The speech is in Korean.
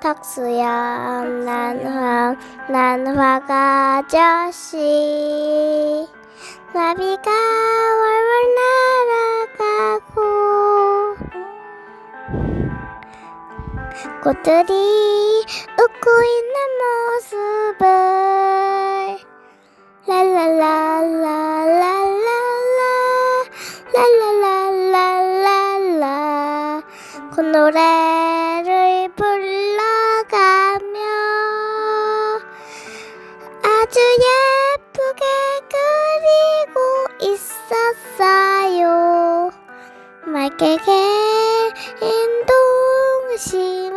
탁수야. 난화 난화가 아저씨. 나비가 월월 날아가고. 꽃들이 웃고 있는 모습을. 랄랄랄랄랄랄라 랄랄랄랄랄라. 그 노래 아주 예쁘게 그리고 있었어요. 맑게 개인 동심